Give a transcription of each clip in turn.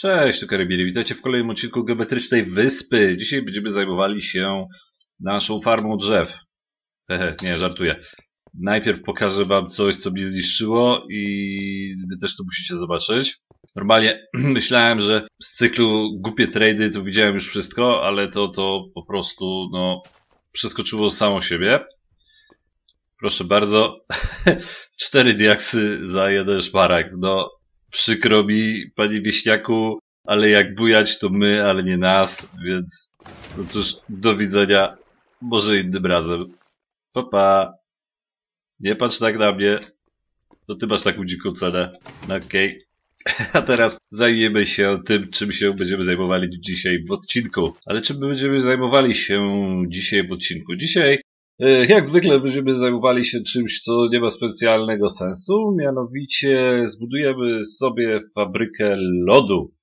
Cześć, tu Karabiny. Witajcie w kolejnym odcinku Geometrycznej Wyspy. Dzisiaj będziemy zajmowali się naszą farmą drzew. Hehe, nie, żartuję. Najpierw pokażę wam coś, co mnie zniszczyło i wy też to musicie zobaczyć. Normalnie myślałem, że z cyklu głupie trady to widziałem już wszystko, ale to, to po prostu, no, przeskoczyło samo siebie. Proszę bardzo. Cztery diaksy za jeden szmaragd. No, przykro mi, panie wieśniaku, ale jak bujać to my, ale nie nas, więc no cóż, do widzenia. Może innym razem. Papa. Pa. Nie patrz tak na mnie. To ty masz taką dziką cenę. No Okej. Okay. A teraz zajmiemy się tym, czym się będziemy zajmowali dzisiaj w odcinku. Ale czym będziemy zajmowali się dzisiaj w odcinku? Dzisiaj jak zwykle będziemy zajmowali się czymś, co nie ma specjalnego sensu, mianowicie zbudujemy sobie fabrykę lodu.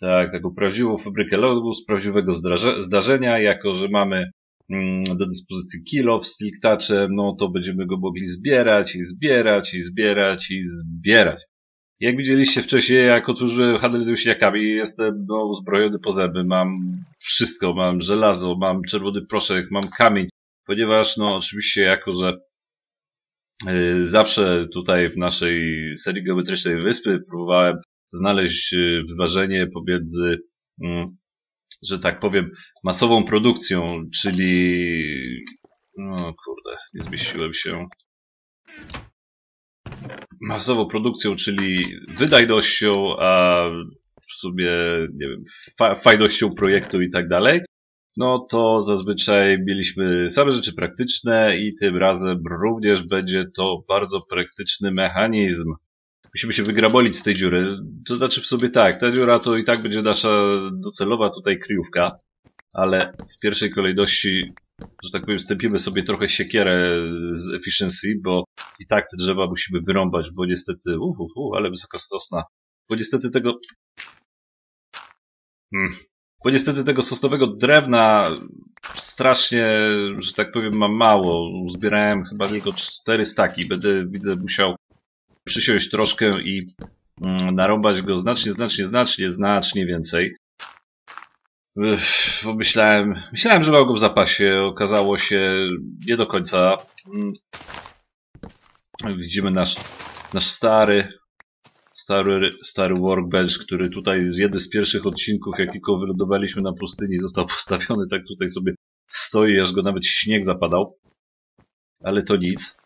Tak, taką prawdziwą fabrykę lodu z prawdziwego zdarzenia, jako że mamy mm, do dyspozycji kilo z no to będziemy go mogli zbierać i zbierać i zbierać i zbierać. Jak widzieliście wcześniej, jak otworzyłem handel z wieśniakami, jestem no, uzbrojony po zęby, mam wszystko, mam żelazo, mam czerwony proszek, mam kamień, ponieważ no oczywiście jako, że y, zawsze tutaj w naszej serii geometrycznej wyspy próbowałem znaleźć y, wyważenie pomiędzy, mm, że tak powiem, masową produkcją, czyli no kurde, nie zmieściłem się. Masową produkcją, czyli wydajnością, a w sumie, nie wiem, fajnością projektu i tak dalej no to zazwyczaj mieliśmy same rzeczy praktyczne i tym razem również będzie to bardzo praktyczny mechanizm. Musimy się wygrabolić z tej dziury. To znaczy w sobie tak, ta dziura to i tak będzie nasza docelowa tutaj kryjówka, ale w pierwszej kolejności, że tak powiem, stępimy sobie trochę siekierę z efficiency, bo i tak te drzewa musimy wyrąbać, bo niestety, uff, uf, ale wysokostosna, bo niestety tego... Hmm, bo niestety tego sosnowego drewna strasznie, że tak powiem, mam mało. Zbierałem chyba tylko cztery staki. Będę, widzę, musiał przysiąść troszkę i mm, narąbać go znacznie, znacznie, znacznie, znacznie więcej. Bo myślałem, myślałem, że mam go w zapasie. Okazało się nie do końca. Mm. Widzimy nasz, nasz stary, stary, stary workbench, który tutaj z jednym z pierwszych odcinków, jak tylko wylądowaliśmy na pustyni, został postawiony, tak tutaj sobie stoi, aż go nawet śnieg zapadał. Ale to nic.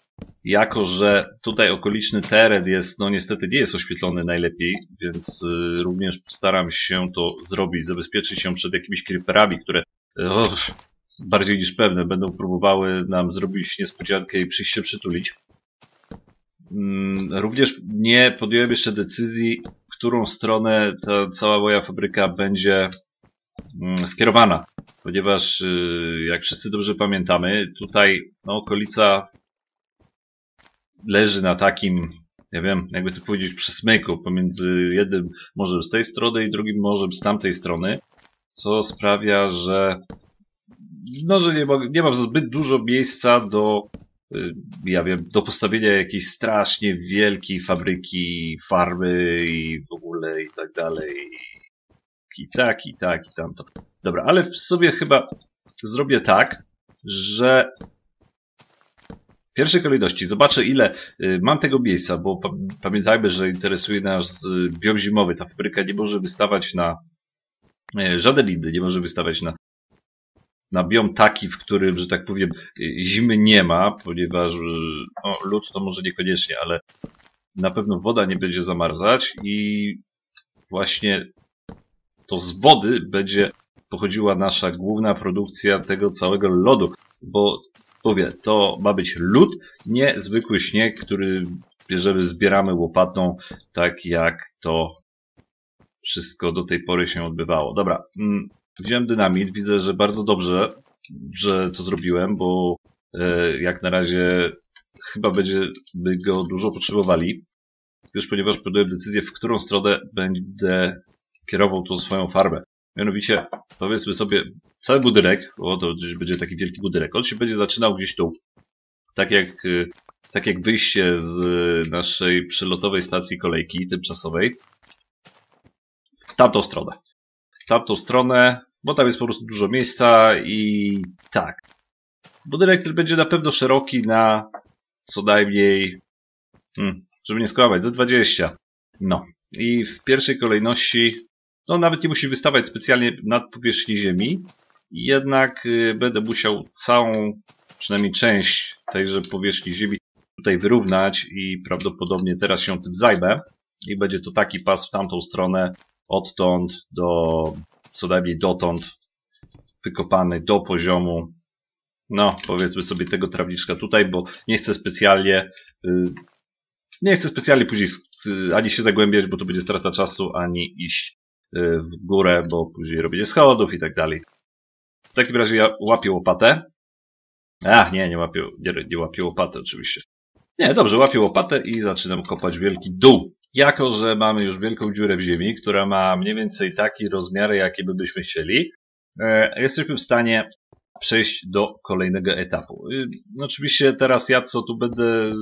Jako, że tutaj okoliczny teren jest, no niestety nie jest oświetlony najlepiej, więc y, również postaram się to zrobić, zabezpieczyć się przed jakimiś creeperami, które o, bardziej niż pewne będą próbowały nam zrobić niespodziankę i przyjść się przytulić. Mm, również nie podjąłem jeszcze decyzji, w którą stronę ta cała moja fabryka będzie mm, skierowana. Ponieważ, y, jak wszyscy dobrze pamiętamy, tutaj no, okolica leży na takim, nie wiem, jakby to powiedzieć, przesmyku pomiędzy jednym morzem z tej strony i drugim morzem z tamtej strony, co sprawia, że no, że nie, nie mam zbyt dużo miejsca do ja wiem, do postawienia jakiejś strasznie wielkiej fabryki, farmy i w ogóle i tak dalej. I tak, i tak, i tamto. Dobra, ale w sobie chyba zrobię tak, że w pierwszej kolejności zobaczę ile y, mam tego miejsca, bo pamiętajmy, że interesuje nas biom zimowy. Ta fabryka nie może wystawać na żaden inny, nie może wystawać na na biom taki, w którym, że tak powiem, zimy nie ma, ponieważ o, lód to może niekoniecznie, ale na pewno woda nie będzie zamarzać i właśnie to z wody będzie pochodziła nasza główna produkcja tego całego lodu, bo mówię, to ma być lód, nie zwykły śnieg, który bierzemy, zbieramy łopatą, tak jak to wszystko do tej pory się odbywało. Dobra, mm, Wziąłem dynamit, widzę, że bardzo dobrze, że to zrobiłem, bo e, jak na razie chyba będziemy go dużo potrzebowali. Już ponieważ podjąłem decyzję, w którą stronę będę kierował tą swoją farmę. Mianowicie, powiedzmy sobie, cały budynek, bo to będzie taki wielki budynek, on się będzie zaczynał gdzieś tu. Tak jak, e, tak jak wyjście z naszej przylotowej stacji kolejki tymczasowej w tamtą stronę. Tamtą stronę, bo tam jest po prostu dużo miejsca i tak. Budynek ten będzie na pewno szeroki na co najmniej, hmm, żeby nie skłamać, ze 20. No. I w pierwszej kolejności, no nawet nie musi wystawać specjalnie nad powierzchni ziemi, jednak y, będę musiał całą, przynajmniej część tejże powierzchni ziemi tutaj wyrównać i prawdopodobnie teraz się tym zajmę. I będzie to taki pas w tamtą stronę, odtąd do, co najmniej dotąd, wykopany do poziomu, no powiedzmy sobie tego trawniczka tutaj, bo nie chcę specjalnie, y, nie chcę specjalnie później ani się zagłębiać, bo to będzie strata czasu, ani iść y, w górę, bo później robienie schodów i tak dalej. W takim razie ja łapię łopatę. Ach, nie, nie łapię, nie, nie łapię łopaty oczywiście. Nie, dobrze, łapię łopatę i zaczynam kopać wielki dół. Jako, że mamy już wielką dziurę w ziemi, która ma mniej więcej taki rozmiary, jakie by byśmy chcieli, e, jesteśmy w stanie przejść do kolejnego etapu. Y, oczywiście teraz ja co tu będę,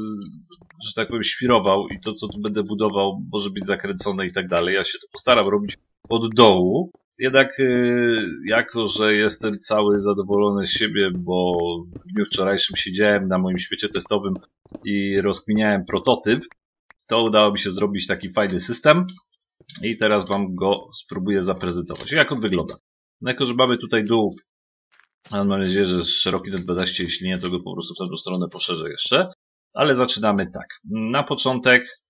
że tak powiem, świrował i to co tu będę budował może być zakręcone i tak dalej. Ja się to postaram robić od dołu. Jednak y, jako, że jestem cały zadowolony z siebie, bo w dniu wczorajszym siedziałem na moim świecie testowym i rozkminiałem prototyp, to udało mi się zrobić taki fajny system i teraz Wam go spróbuję zaprezentować. Jak on wygląda? No jako, że mamy tutaj dół, mam nadzieję, że jest szeroki ten 12, jeśli nie, to go po prostu w tamtą stronę poszerzę jeszcze. Ale zaczynamy tak. Na początek,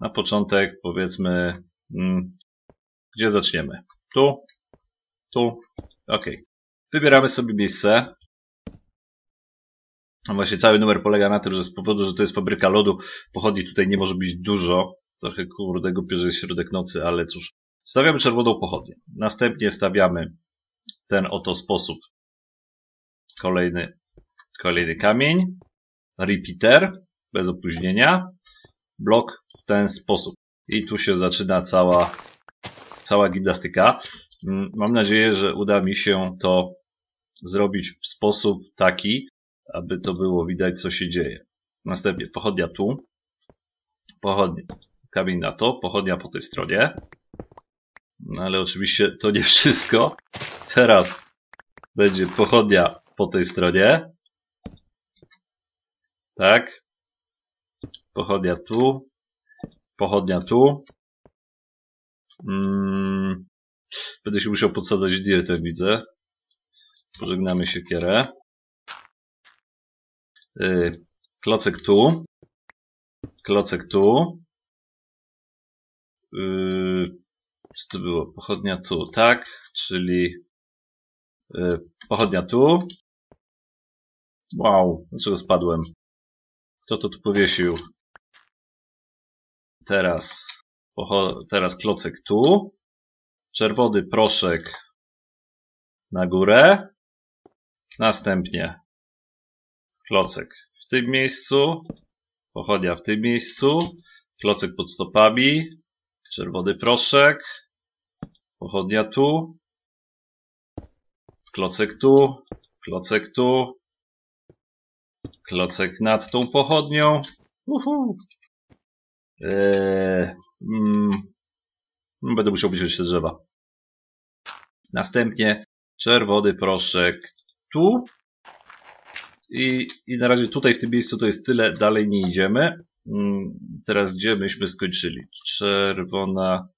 na początek powiedzmy, hmm, gdzie zaczniemy? Tu, tu, ok. Wybieramy sobie miejsce. No właśnie cały numer polega na tym, że z powodu, że to jest fabryka lodu, pochodni tutaj nie może być dużo. Trochę kurde że jest środek nocy, ale cóż. Stawiamy czerwoną pochodnię. Następnie stawiamy ten oto sposób. Kolejny, kolejny kamień. Repeater, bez opóźnienia. Blok w ten sposób. I tu się zaczyna cała, cała gimnastyka. Mm, mam nadzieję, że uda mi się to zrobić w sposób taki, aby to było widać, co się dzieje. Następnie pochodnia tu, pochodnia, kamień na to, pochodnia po tej stronie. No ale oczywiście to nie wszystko. Teraz będzie pochodnia po tej stronie. Tak. Pochodnia tu. Pochodnia tu. Hmm. Będę się musiał podsadzać dirtem, widzę. Pożegnamy siekierę. Yy, klocek tu. Klocek tu. Co to było? Pochodnia tu, tak, czyli yy, pochodnia tu. Wow, dlaczego spadłem? Kto to tu powiesił? Teraz, teraz klocek tu. Czerwony proszek na górę. Następnie klocek w tym miejscu. Pochodnia w tym miejscu. Klocek pod stopami. Czerwony proszek. Pochodnia tu. Klocek tu. Klocek tu. Klocek nad tą pochodnią. Uhu. Eee, mm, będę musiał być jeszcze drzewa. Następnie czerwony proszek tu. I, I na razie tutaj w tym miejscu to jest tyle, dalej nie idziemy. Mm, teraz gdzie myśmy skończyli? Czerwona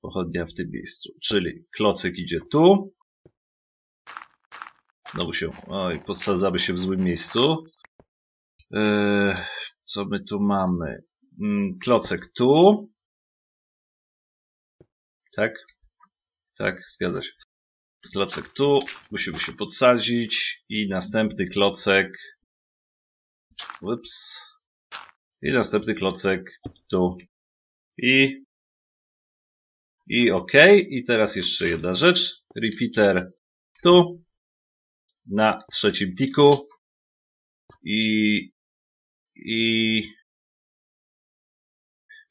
pochodnia w tym miejscu. Czyli klocyk idzie tu. Znowu się, oj, podsadzamy się w złym miejscu. Yy, co my tu mamy? Mm, klocek tu. Tak? Tak, zgadza się. Klocek tu. Musimy się podsadzić. I następny klocek. Ups. I następny klocek tu. I. I OK. I teraz jeszcze jedna rzecz. Repeater tu. Na trzecim tiku. I. I.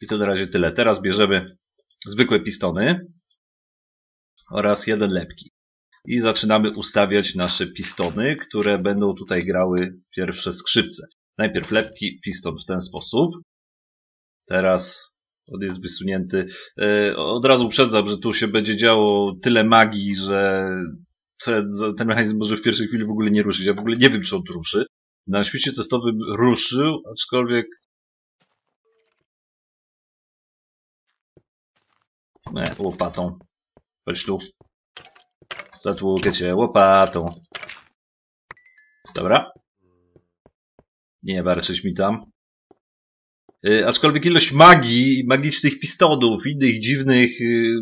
I to na razie tyle. Teraz bierzemy zwykłe pistony oraz jeden lepki. I zaczynamy ustawiać nasze pistony, które będą tutaj grały pierwsze skrzypce. Najpierw lepki, piston w ten sposób. Teraz On jest wysunięty. E, od razu uprzedzam, że tu się będzie działo tyle magii, że ten, mechanizm może w pierwszej chwili w ogóle nie ruszyć. Ja w ogóle nie wiem, czy on ruszy. Na świecie testowym ruszył, aczkolwiek Nie, łopatą. Tu. Zatłukę cię łopatą. Dobra. Nie warczyć mi tam. Yy, aczkolwiek ilość magii, magicznych pistonów, innych dziwnych, yy,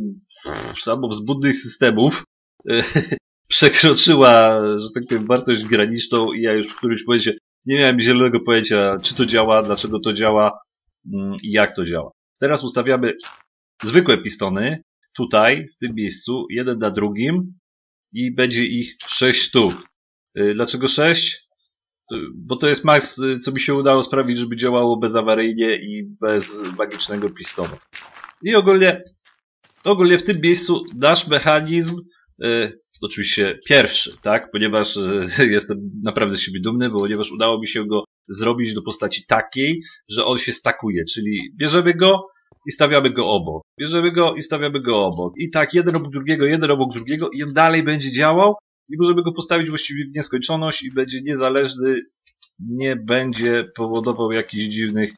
samowzbudnych systemów yy, przekroczyła, że tak powiem, wartość graniczną i ja już w którymś momencie nie miałem zielonego pojęcia, czy to działa, dlaczego to działa mm, i jak to działa. Teraz ustawiamy zwykłe pistony, tutaj, w tym miejscu, jeden na drugim i będzie ich 6 sztuk. Y, dlaczego 6? Y, bo to jest max, y, co mi się udało sprawić, żeby działało bezawaryjnie i bez magicznego pistonu. I ogólnie, ogólnie w tym miejscu nasz mechanizm, oczywiście pierwszy, tak, ponieważ jestem naprawdę z siebie dumny, ponieważ udało mi się go zrobić do postaci takiej, że on się stakuje, czyli bierzemy go, i stawiamy go obok. Bierzemy go i stawiamy go obok. I tak jeden obok drugiego, jeden obok drugiego i on dalej będzie działał i możemy go postawić właściwie w nieskończoność i będzie niezależny, nie będzie powodował jakichś dziwnych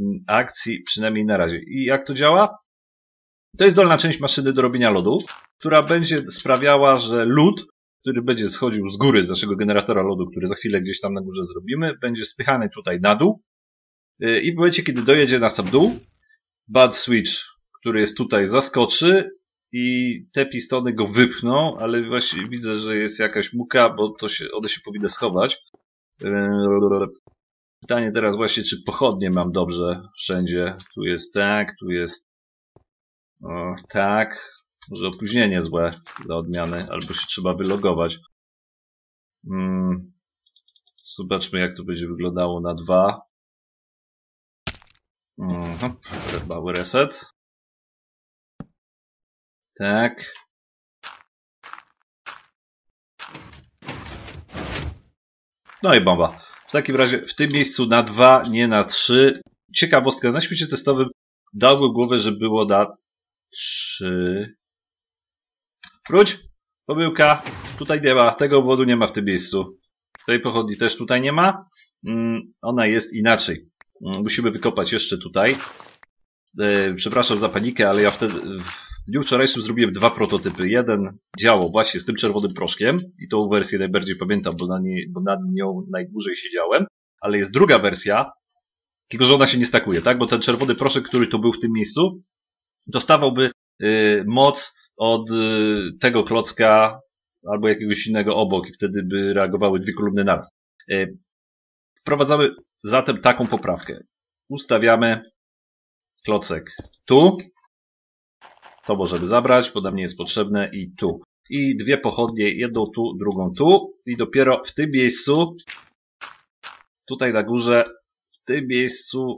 mm, akcji, przynajmniej na razie. I jak to działa? To jest dolna część maszyny do robienia lodu, która będzie sprawiała, że lód, który będzie schodził z góry z naszego generatora lodu, który za chwilę gdzieś tam na górze zrobimy, będzie spychany tutaj na dół. Y, I w momencie, kiedy dojedzie na sam dół, Bad Switch, który jest tutaj, zaskoczy i te pistony go wypchną, ale właśnie widzę, że jest jakaś muka, bo to się, one się powinny schować. Pytanie teraz właśnie, czy pochodnie mam dobrze wszędzie. Tu jest tak, tu jest o, tak. Może opóźnienie złe dla odmiany, albo się trzeba wylogować. Hmm. Zobaczmy, jak to będzie wyglądało na dwa. Mhm. Mały reset. Tak. No i bomba. W takim razie w tym miejscu na 2, nie na 3. Ciekawostka, na świecie testowym dałby głowę, że było na 3. Wróć! Pomyłka. Tutaj nie ma. Tego obwodu nie ma w tym miejscu. Tej pochodni też tutaj nie ma. Mm, ona jest inaczej. Mm, musimy wykopać jeszcze tutaj. E, przepraszam za panikę, ale ja wtedy w dniu wczorajszym zrobiłem dwa prototypy. Jeden działał właśnie z tym czerwonym proszkiem i tą wersję najbardziej pamiętam, bo, na nie, bo nad nią najdłużej siedziałem, ale jest druga wersja, tylko że ona się nie stakuje, tak? Bo ten czerwony proszek, który tu był w tym miejscu, dostawałby y, moc od y, tego klocka albo jakiegoś innego obok i wtedy by reagowały dwie kolumny naraz. Y, wprowadzamy zatem taką poprawkę. Ustawiamy klocek tu. To możemy zabrać, bo nam nie jest potrzebne i tu. I dwie pochodnie, jedną tu, drugą tu. I dopiero w tym miejscu, tutaj na górze, w tym miejscu,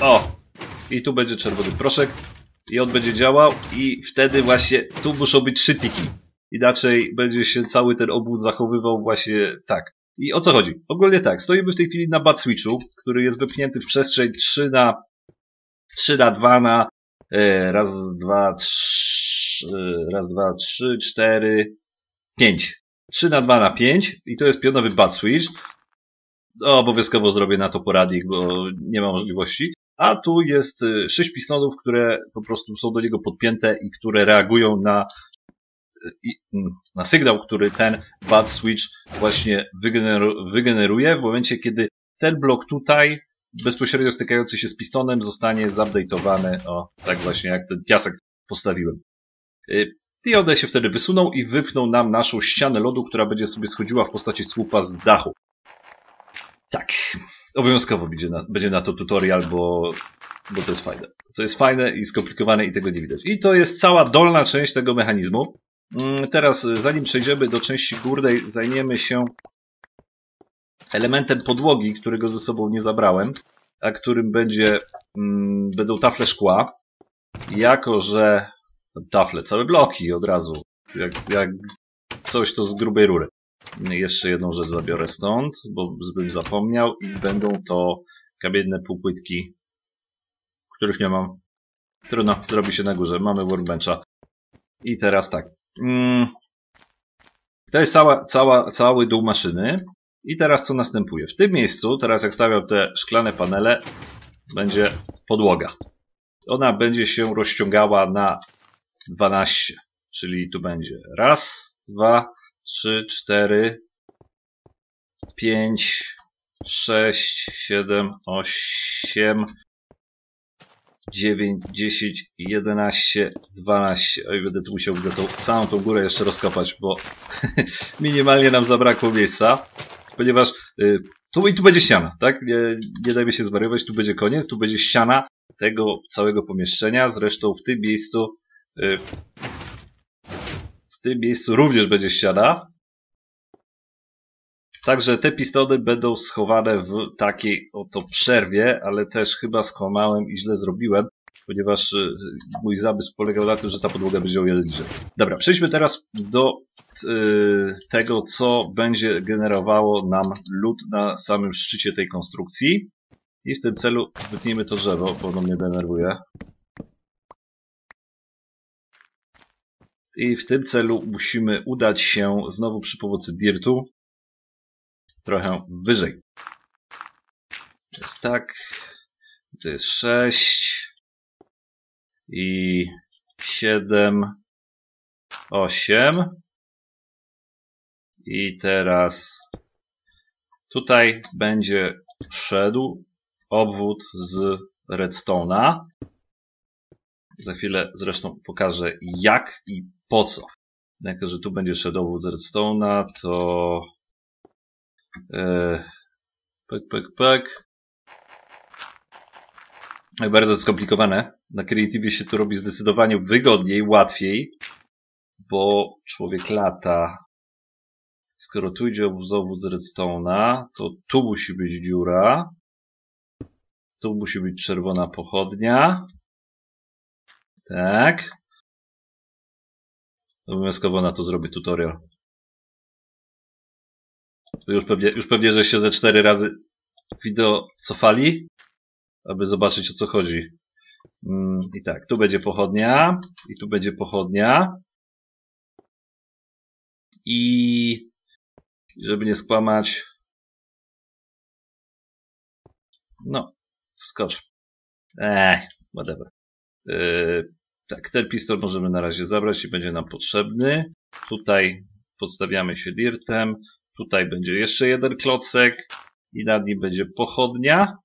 o, i tu będzie czerwony proszek i on będzie działał i wtedy właśnie tu muszą być trzy tiki. Inaczej będzie się cały ten obwód zachowywał właśnie tak. I o co chodzi? Ogólnie tak, stoimy w tej chwili na bad switchu, który jest wypchnięty w przestrzeń 3 na 3 na 2 na e, raz, dwa, trzy, raz, dwa, trzy, cztery, pięć. 3 na 2 na 5 i to jest pionowy bad switch. No, obowiązkowo zrobię na to poradnik, bo nie ma możliwości. A tu jest 6 e, pistonów, które po prostu są do niego podpięte i które reagują na na sygnał, który ten bad switch właśnie wygeneruje w momencie, kiedy ten blok tutaj bezpośrednio stykający się z pistonem zostanie zupdate'owany, o tak właśnie jak ten piasek postawiłem. Y, one się wtedy wysuną i wypchną nam naszą ścianę lodu, która będzie sobie schodziła w postaci słupa z dachu. Tak, obowiązkowo będzie na, będzie na to tutorial, bo, bo to jest fajne. To jest fajne i skomplikowane i tego nie widać. I to jest cała dolna część tego mechanizmu. Mm, teraz, zanim przejdziemy do części górnej, zajmiemy się elementem podłogi, którego ze sobą nie zabrałem, a którym będzie, mm, będą tafle szkła. Jako, że tafle, całe bloki od razu, jak, jak coś to z grubej rury. Jeszcze jedną rzecz zabiorę stąd, bo bym zapomniał i będą to kamienne półpłytki których nie mam. Trudno, zrobi się na górze. Mamy workbencha. I teraz tak. Mm, to jest cała, cała, cały dół maszyny. I teraz co następuje? W tym miejscu, teraz jak stawiam te szklane panele, będzie podłoga. Ona będzie się rozciągała na 12, czyli tu będzie raz, dwa, trzy, cztery, pięć, sześć, siedem, osiem, dziewięć, dziesięć, jedenaście, dwanaście. Oj, będę tu musiał tą, całą tą górę jeszcze rozkopać, bo minimalnie nam zabrakło miejsca, ponieważ y, tu i tu będzie ściana, tak? Nie, nie dajmy się zwariować, tu będzie koniec, tu będzie ściana tego całego pomieszczenia. Zresztą w tym miejscu y, w tym miejscu również będzie ściana. Także te pistony będą schowane w takiej oto przerwie, ale też chyba skłamałem i źle zrobiłem, ponieważ y, mój zamysł polegał na tym, że ta podłoga będzie o jeden niżej. Dobra, przejdźmy teraz do y, tego, co będzie generowało nam lód na samym szczycie tej konstrukcji. I w tym celu wytnijmy to drzewo, bo ono mnie denerwuje. I w tym celu musimy udać się znowu przy pomocy dirtu trochę wyżej. To jest tak. To jest 6 i 7, 8 i teraz tutaj będzie szedł obwód z redstone'a. Za chwilę zresztą pokażę jak i po co. Jako, że tu będzie szedł obwód z redstone'a, to Pek, pek, pek. Bardzo skomplikowane. Na Creative się to robi zdecydowanie wygodniej, łatwiej, bo człowiek lata. Skoro tu idzie obwód z redstone'a, to tu musi być dziura. Tu musi być czerwona pochodnia. Tak. Obowiązkowo na to zrobię tutorial. Już pewnie, już pewnie, że się ze cztery razy wideo cofali, aby zobaczyć o co chodzi. Mm, I tak, tu będzie pochodnia, i tu będzie pochodnia. I żeby nie skłamać, no, skocz. Eee, whatever. Yy, tak, ten pistol możemy na razie zabrać i będzie nam potrzebny. Tutaj podstawiamy się dirtem. Tutaj będzie jeszcze jeden klocek i nad nim będzie pochodnia.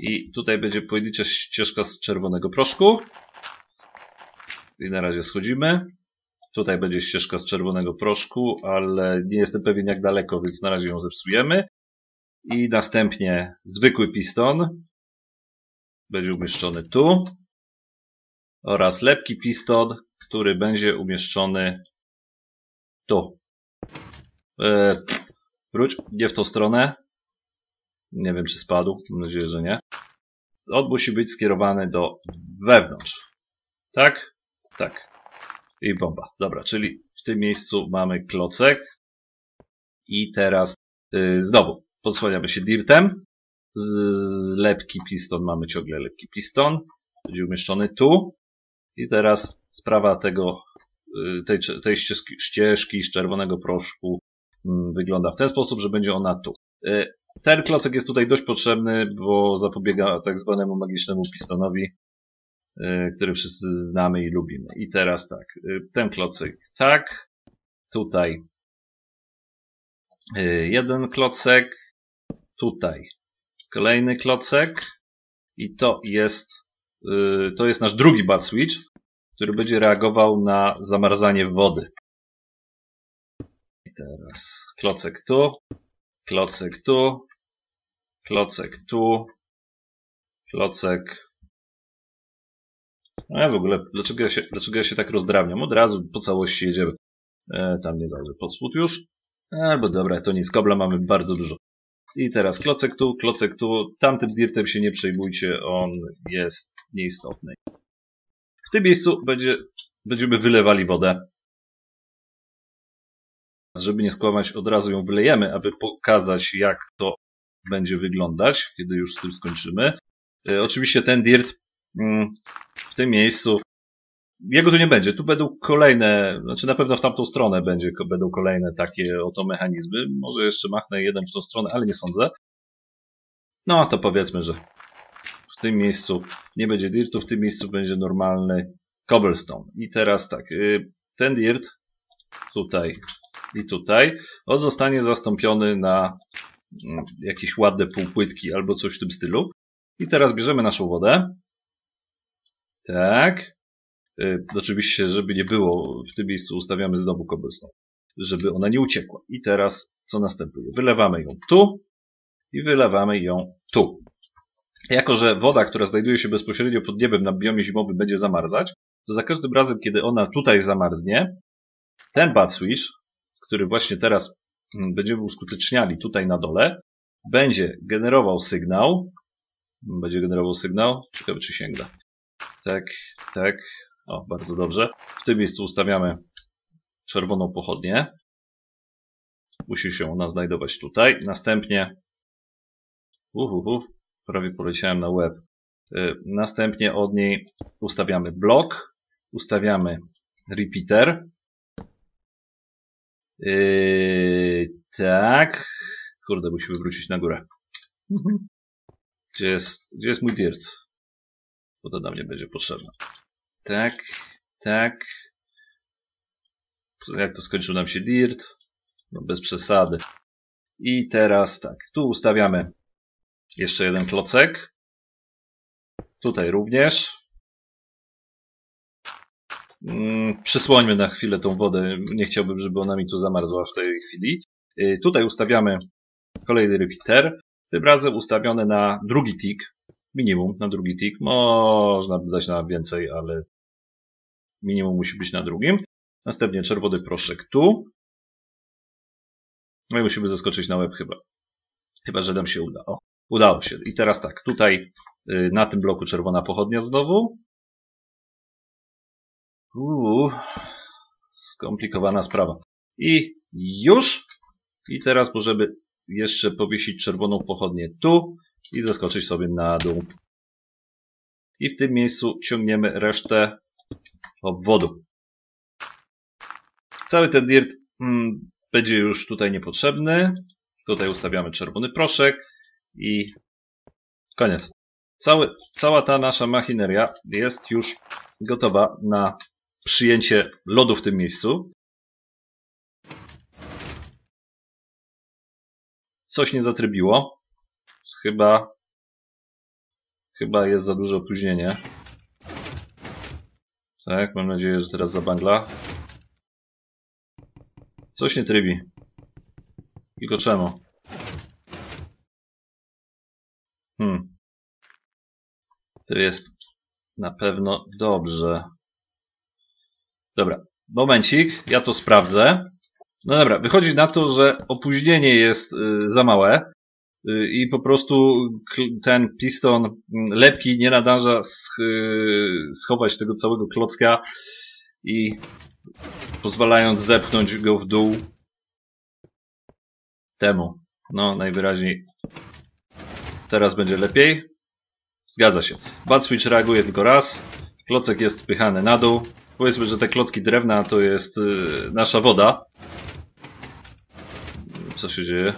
I tutaj będzie pojedyncza ścieżka z czerwonego proszku. I na razie schodzimy. Tutaj będzie ścieżka z czerwonego proszku, ale nie jestem pewien jak daleko, więc na razie ją zepsujemy. I następnie zwykły piston będzie umieszczony tu. Oraz lepki piston, który będzie umieszczony tu. E, wróć, nie w tą stronę. Nie wiem, czy spadł. Mam nadzieję, że nie. On musi być skierowany do wewnątrz. Tak? Tak. I bomba. Dobra, czyli w tym miejscu mamy klocek. I teraz yy, znowu podsłaniamy się dirtem. Z, lepki piston mamy ciągle lepki piston. Będzie umieszczony tu. I teraz sprawa tego, yy, tej, tej ścieżki, ścieżki z czerwonego proszku wygląda w ten sposób, że będzie ona tu. Y, ten klocek jest tutaj dość potrzebny, bo zapobiega tak zwanemu magicznemu pistonowi, y, który wszyscy znamy i lubimy. I teraz tak, y, ten klocek tak, tutaj jeden klocek, tutaj kolejny klocek i to jest to jest nasz drugi bat switch, który będzie reagował na zamarzanie wody teraz klocek tu, klocek tu, klocek tu, klocek. No ja w ogóle, dlaczego ja się, dlaczego ja się tak rozdrabniam? Od razu po całości jedziemy. E, tam nie zajrzę pod spód już. Albo dobra, to nic, kobla mamy bardzo dużo. I teraz klocek tu, klocek tu. Tamtym dirtem się nie przejmujcie, on jest nieistotny. W tym miejscu będzie, będziemy wylewali wodę żeby nie skłamać, od razu ją wylejemy, aby pokazać, jak to będzie wyglądać, kiedy już z tym skończymy. Y, oczywiście ten dirt mm, w tym miejscu jego tu nie będzie. Tu będą kolejne, znaczy na pewno w tamtą stronę będzie, będą kolejne takie oto mechanizmy. Może jeszcze machnę jeden w tą stronę, ale nie sądzę. No to powiedzmy, że w tym miejscu nie będzie dirtu, w tym miejscu będzie normalny cobblestone. I teraz tak, y, ten dirt tutaj i tutaj, on zostanie zastąpiony na mm, jakieś ładne półpłytki albo coś w tym stylu. I teraz bierzemy naszą wodę. Tak. Y, oczywiście, żeby nie było, w tym miejscu ustawiamy znowu cobblestone, żeby ona nie uciekła. I teraz co następuje? Wylewamy ją tu i wylewamy ją tu. Jako, że woda, która znajduje się bezpośrednio pod niebem na biomie zimowym będzie zamarzać, to za każdym razem, kiedy ona tutaj zamarznie, ten bad switch, który właśnie teraz mm, będziemy uskuteczniali tutaj na dole, będzie generował sygnał. Będzie generował sygnał. Ciekawe, czy sięga. Tak, tak. O, bardzo dobrze. W tym miejscu ustawiamy czerwoną pochodnię. Musi się ona znajdować tutaj. Następnie uhuhu, prawie poleciałem na web. Y, następnie od niej ustawiamy blok, ustawiamy repeater. Yy, tak. Kurde, musimy wrócić na górę. Gdzie jest, gdzie jest mój dirt? Bo to nam nie będzie potrzebne. Tak, tak. Jak to skończył nam się dirt? No bez przesady. I teraz tak, tu ustawiamy jeszcze jeden klocek. Tutaj również. Mm, przysłońmy na chwilę tą wodę. Nie chciałbym, żeby ona mi tu zamarzła w tej chwili. Y, tutaj ustawiamy kolejny repeater. Tym razem ustawiony na drugi tick. Minimum na drugi tick. Można dać na więcej, ale minimum musi być na drugim. Następnie czerwony proszek tu. No i musimy zaskoczyć na web chyba. Chyba, że nam się uda. O, udało się. I teraz tak, tutaj y, na tym bloku czerwona pochodnia znowu. Uuu, skomplikowana sprawa. I już. I teraz możemy jeszcze powiesić czerwoną pochodnię tu i zaskoczyć sobie na dół. I w tym miejscu ciągniemy resztę obwodu. Cały ten dirt mm, będzie już tutaj niepotrzebny. Tutaj ustawiamy czerwony proszek i koniec. Cały, cała ta nasza machineria jest już gotowa na przyjęcie lodu w tym miejscu. Coś nie zatrybiło. Chyba chyba jest za duże opóźnienie. Tak, mam nadzieję, że teraz zabangla. Coś nie trybi. Tylko czemu? Hmm. To jest na pewno dobrze. Dobra, momencik, ja to sprawdzę. No dobra, wychodzi na to, że opóźnienie jest y, za małe y, i po prostu ten piston mm, lepki nie nadąża y, schować tego całego klocka i pozwalając zepchnąć go w dół temu. No, najwyraźniej teraz będzie lepiej. Zgadza się. Bad switch reaguje tylko raz. Klocek jest spychany na dół. Powiedzmy, że te klocki drewna to jest y, nasza woda. Co się dzieje?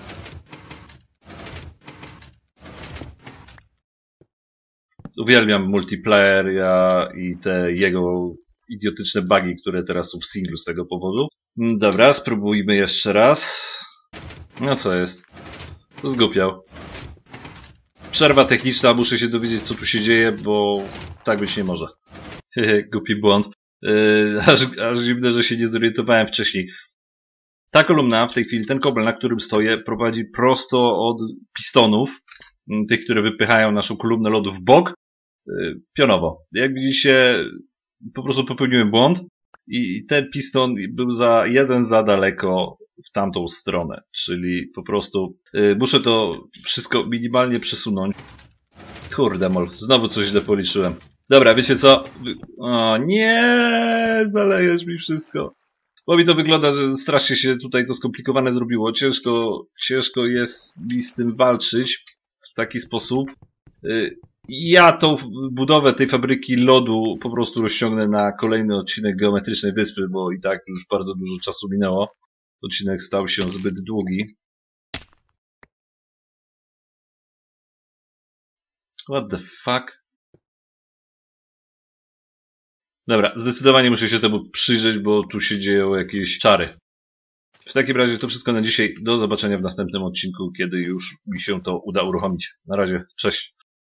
Uwielbiam multiplayer ja i te jego idiotyczne bugi, które teraz są w singlu z tego powodu. Mm, dobra, spróbujmy jeszcze raz. No co jest? Zgupiał. Przerwa techniczna, muszę się dowiedzieć co tu się dzieje, bo tak być nie może. Hehe, głupi błąd. Yy, aż, aż dziwne, że się nie zorientowałem wcześniej. Ta kolumna w tej chwili, ten kobel, na którym stoję, prowadzi prosto od pistonów, mm, tych, które wypychają naszą kolumnę lodu w bok, yy, pionowo. Jak widzicie, po prostu popełniłem błąd i ten piston był za jeden za daleko w tamtą stronę, czyli po prostu yy, muszę to wszystko minimalnie przesunąć. Kurde mol, znowu coś źle policzyłem. Dobra, wiecie co? O nie, zalejesz mi wszystko. Bo mi to wygląda, że strasznie się tutaj to skomplikowane zrobiło. Ciężko, ciężko jest mi z tym walczyć w taki sposób. Y, Ja tą budowę tej fabryki lodu po prostu rozciągnę na kolejny odcinek Geometrycznej Wyspy, bo i tak już bardzo dużo czasu minęło. Odcinek stał się zbyt długi. What the fuck? Dobra, zdecydowanie muszę się temu przyjrzeć, bo tu się dzieją jakieś czary. W takim razie to wszystko na dzisiaj. Do zobaczenia w następnym odcinku, kiedy już mi się to uda uruchomić. Na razie, cześć.